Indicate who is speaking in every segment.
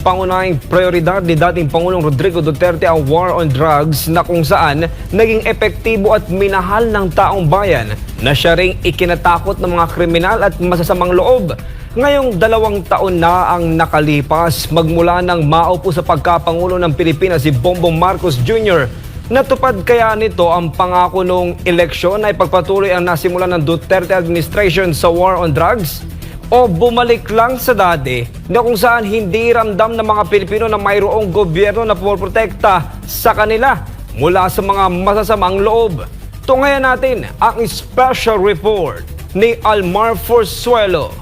Speaker 1: Pangunahing prioridad ni dating Pangulong Rodrigo Duterte ang war on drugs na kung saan naging epektibo at minahal ng taong bayan na siya ring ikinatakot ng mga kriminal at masasamang loob. Ngayong dalawang taon na ang nakalipas magmula nang maupo sa pagkapangulo ng Pilipinas si Bongbong Marcos Jr. Natupad kaya nito ang pangako nung eleksyon na ipagpatuloy ang nasimulan ng Duterte administration sa war on drugs? O bumalik lang sa dati na kung saan hindi ramdam ng mga Pilipino na mayroong gobyerno na pumoprotekta sa kanila mula sa mga masasamang loob. Tungayan natin ang special report ni Almar Forsuelo.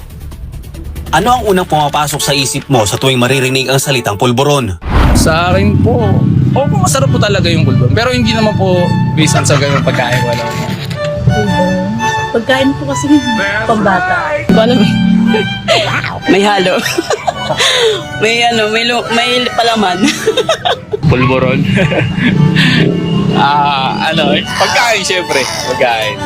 Speaker 2: Ano ang unang pumapasok sa isip mo sa tuwing maririnig ang salitang pulburon?
Speaker 3: Sa akin po, opo masarap po talaga yung bulbon. Pero hindi naman po based on sa ganung pagkain. Wala.
Speaker 4: Pagkain po kasi pambata.
Speaker 5: Ano may halo. may ano, may, lu- may palaman.
Speaker 3: Pulburon. ah, ano, pagkain syempre. Pagkain.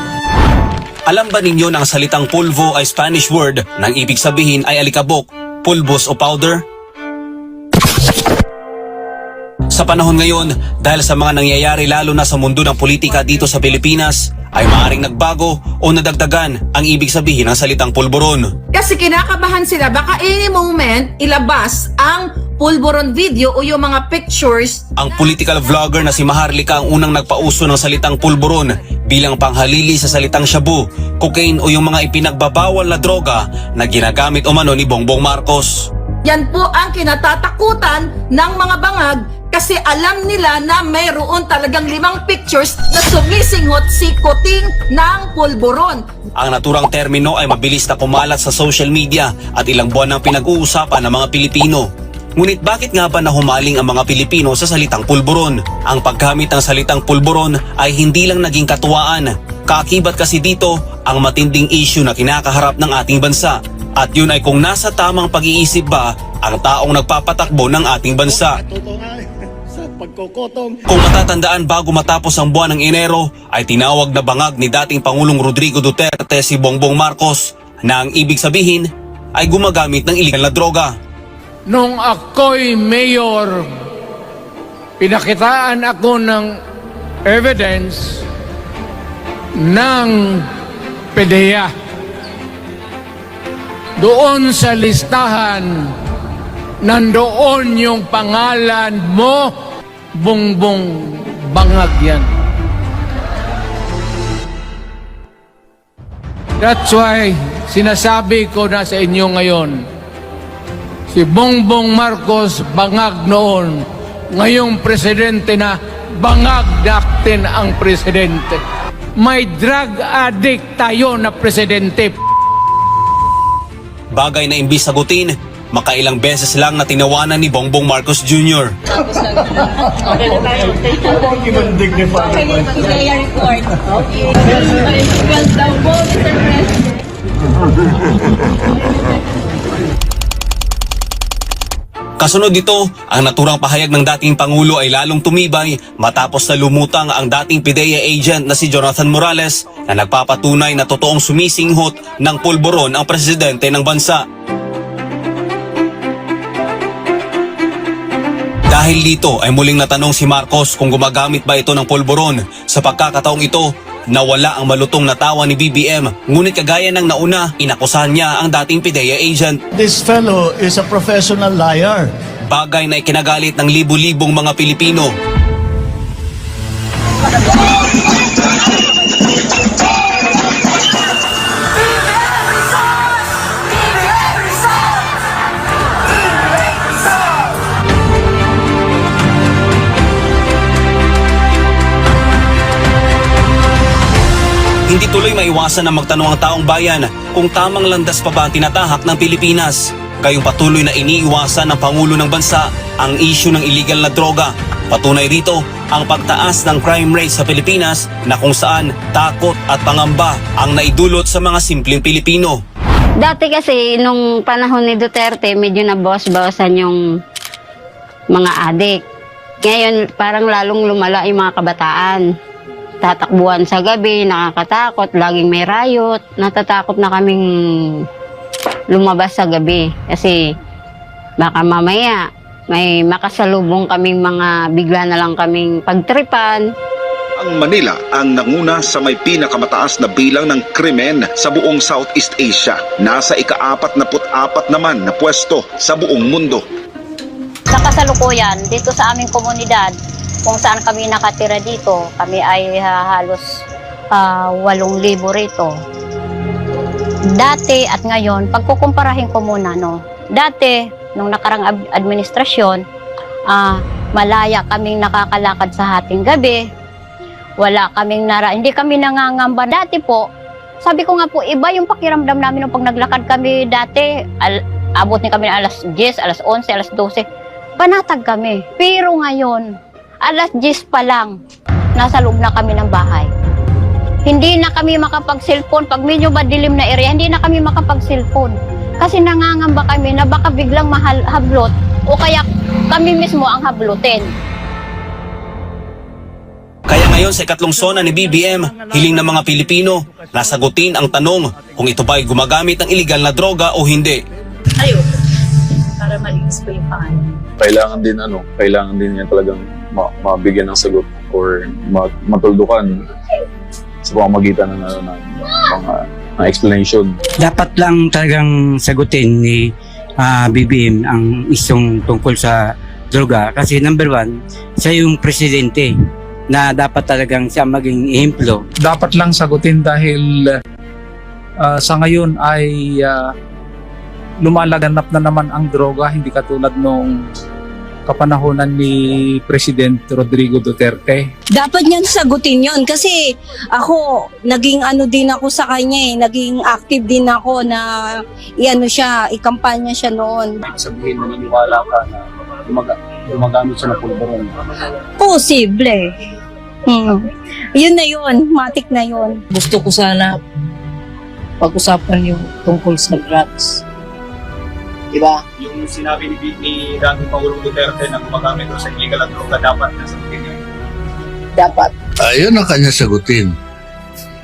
Speaker 2: Alam ba ninyo na ang salitang pulvo ay Spanish word nang ibig sabihin ay alikabok, pulbos o powder? Sa panahon ngayon, dahil sa mga nangyayari lalo na sa mundo ng politika dito sa Pilipinas, ay maaring nagbago o nadagdagan ang ibig sabihin ng salitang pulburon.
Speaker 6: Kasi kinakabahan sila, baka any moment ilabas ang pulburon video o yung mga pictures
Speaker 2: Ang political vlogger na si Maharlika ang unang nagpauso ng salitang pulburon bilang panghalili sa salitang shabu, cocaine o yung mga ipinagbabawal na droga na ginagamit umano ni Bongbong Marcos.
Speaker 6: Yan po ang kinatatakutan ng mga bangag kasi alam nila na mayroon talagang limang pictures na sumisinghot si Kuting ng pulburon.
Speaker 2: Ang naturang termino ay mabilis na kumalat sa social media at ilang buwan ang pinag-uusapan ng mga Pilipino. Ngunit bakit nga ba nahumaling ang mga Pilipino sa salitang pulburon? Ang paggamit ng salitang pulburon ay hindi lang naging katuwaan. Kaakibat kasi dito ang matinding issue na kinakaharap ng ating bansa. At yun ay kung nasa tamang pag-iisip ba ang taong nagpapatakbo ng ating bansa. Kung matatandaan bago matapos ang buwan ng Enero ay tinawag na bangag ni dating Pangulong Rodrigo Duterte si Bongbong Marcos na ang ibig sabihin ay gumagamit ng illegal na droga.
Speaker 7: Nung ako'y mayor, pinakitaan ako ng evidence ng PDEA. Doon sa listahan, nandoon yung pangalan mo, Bongbong Bangag yan. That's why sinasabi ko na sa inyo ngayon, si Bongbong Marcos bangag noon, ngayong presidente na bangag natin ang presidente. May drug addict tayo na presidente.
Speaker 2: Bagay na imbis sagutin, makailang beses lang na tinawanan ni Bongbong Marcos Jr. Kasunod dito, ang naturang pahayag ng dating Pangulo ay lalong tumibay matapos na lumutang ang dating PIDEA agent na si Jonathan Morales na nagpapatunay na totoong sumisinghot ng pulburon ang presidente ng bansa. Dahil dito ay muling natanong si Marcos kung gumagamit ba ito ng pulburon. Sa pagkakataong ito, nawala ang malutong na tawa ni BBM. Ngunit kagaya ng nauna, inakusahan niya ang dating PIDEA agent.
Speaker 8: This fellow is a professional liar.
Speaker 2: Bagay na ikinagalit ng libu-libong mga Pilipino. Hindi tuloy maiwasan na magtanong ang taong bayan kung tamang landas pa ba ang tinatahak ng Pilipinas. Gayong patuloy na iniiwasan ng Pangulo ng Bansa ang issue ng illegal na droga. Patunay rito ang pagtaas ng crime rate sa Pilipinas na kung saan takot at pangamba ang naidulot sa mga simpleng Pilipino.
Speaker 9: Dati kasi, nung panahon ni Duterte, medyo nabawas-bawasan yung mga adik. Ngayon, parang lalong lumala yung mga kabataan. Tatakbuhan sa gabi, nakakatakot, laging may riot. Natatakot na kaming lumabas sa gabi. Kasi baka mamaya may makasalubong kaming mga bigla na lang kaming pagtripan.
Speaker 10: Ang Manila ang nanguna sa may pinakamataas na bilang ng krimen sa buong Southeast Asia. Nasa ika-apat na apat naman na pwesto sa buong mundo.
Speaker 11: Sa kasalukuyan, dito sa aming komunidad, kung saan kami nakatira dito, kami ay ah, halos ah, 8,000 rito. Dati at ngayon, pagkukumparahin ko muna, no? Dati, nung nakarang administrasyon, ah, malaya kaming nakakalakad sa hating gabi. Wala kaming nara, hindi kami nangangamba. Dati po, sabi ko nga po, iba yung pakiramdam namin nung pag naglakad kami dati. Al- abot ni kami alas 10, alas 11, alas 12. Panatag kami. Pero ngayon, alas 10 pa lang, nasa loob na kami ng bahay. Hindi na kami makapag-cellphone. Pag medyo madilim na area, hindi na kami makapag-cellphone. Kasi nangangamba kami na baka biglang mahal hablot o kaya kami mismo ang hablutin.
Speaker 2: Kaya ngayon sa ikatlong sona ni BBM, hiling ng mga Pilipino na sagutin ang tanong kung ito ba ay gumagamit ng illegal na droga o hindi.
Speaker 4: Ayun. Para malinis ko yung pangalan.
Speaker 12: kailangan din ano, kailangan din niya talagang ma- mabigyan ng sagot or ma- matuldukan sa pamamagitan ng, ano, ng mga ng explanation.
Speaker 13: dapat lang talagang sagutin ni ah, BBM ang isong tungkol sa droga kasi number one, siya yung presidente na dapat talagang siya maging ehemplo.
Speaker 3: Dapat lang sagutin dahil ah, sa ngayon ay ah, lumalaganap na naman ang droga, hindi katulad nung kapanahonan ni President Rodrigo Duterte.
Speaker 4: Dapat niyan sagutin yon kasi ako, naging ano din ako sa kanya eh. Naging active din ako na iano siya, ikampanya siya noon.
Speaker 12: Sabihin naniniwala ka na gumaga- gumagamit siya ng pulveron.
Speaker 4: Posible. Hmm. Yun na yun, matik na yun.
Speaker 5: Gusto ko sana pag-usapan yung tungkol sa drugs. Diba?
Speaker 2: Yung sinabi ni, ni dating Pangulong Duterte na gumagamit sa illegal na droga, dapat nasa niya.
Speaker 5: Dapat.
Speaker 8: Ayun ang kanya sagutin.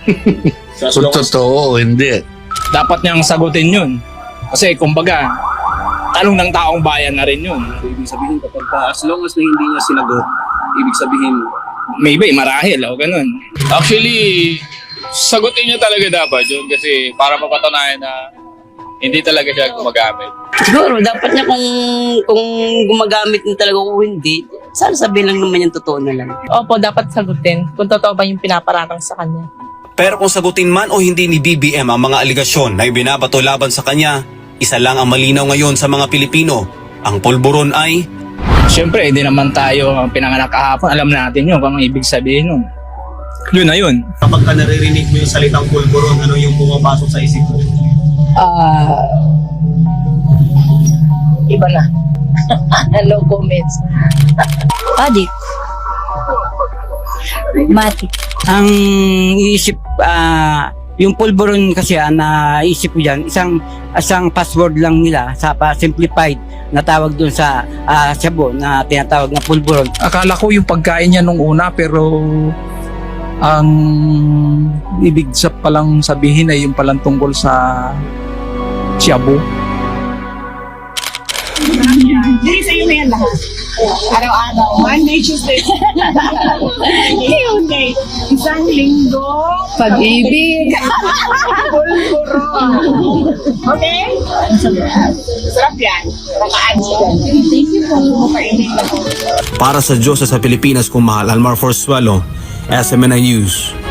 Speaker 8: Kung totoo o hindi.
Speaker 3: Dapat niyang sagutin yun. Kasi kumbaga, tanong ng taong bayan na rin yun.
Speaker 2: ibig sabihin kapag as long as na hindi niya sinagot, ibig sabihin
Speaker 3: Maybe, marahil o ganun. Actually, sagutin niya talaga dapat yun kasi para mapatunayan na hindi talaga siya gumagamit.
Speaker 5: Siguro, dapat niya kung, kung gumagamit niya talaga o hindi, sana sabihin lang naman yung totoo na lang.
Speaker 11: Opo, dapat sagutin kung totoo ba yung pinaparatang sa kanya.
Speaker 2: Pero kung sagutin man o hindi ni BBM ang mga aligasyon na ibinabato laban sa kanya, isa lang ang malinaw ngayon sa mga Pilipino. Ang pulburon ay
Speaker 3: Siyempre, hindi naman tayo pinanganak kahapon. Alam natin yun kung ang ibig sabihin nun. Yun na yun.
Speaker 2: kapag ka naririnig mo yung salitang pulburon, ano yung pumapasok sa isip mo?
Speaker 5: Ah, iba na. no comments.
Speaker 4: Adik. Matik.
Speaker 13: Ang iisip, ah, yung pulveron kasi ah, na isip ko dyan, isang, isang password lang nila sa pa simplified na tawag doon sa ah, Cebu na tinatawag na pulveron.
Speaker 3: Akala ko yung pagkain niya nung una pero ang ibig sa palang sabihin ay yung palang tungkol sa Shabu.
Speaker 5: Hindi sa'yo na yan lahat. Araw-araw. Monday, Tuesday. Tuesday. Isang linggo. Pag-ibig. Pulpuro. Okay? Sarap yan. Makaan Thank you po. Lang.
Speaker 2: Para sa Diyos sa Pilipinas kung mahal, Almar Forsuelo, SMNI News.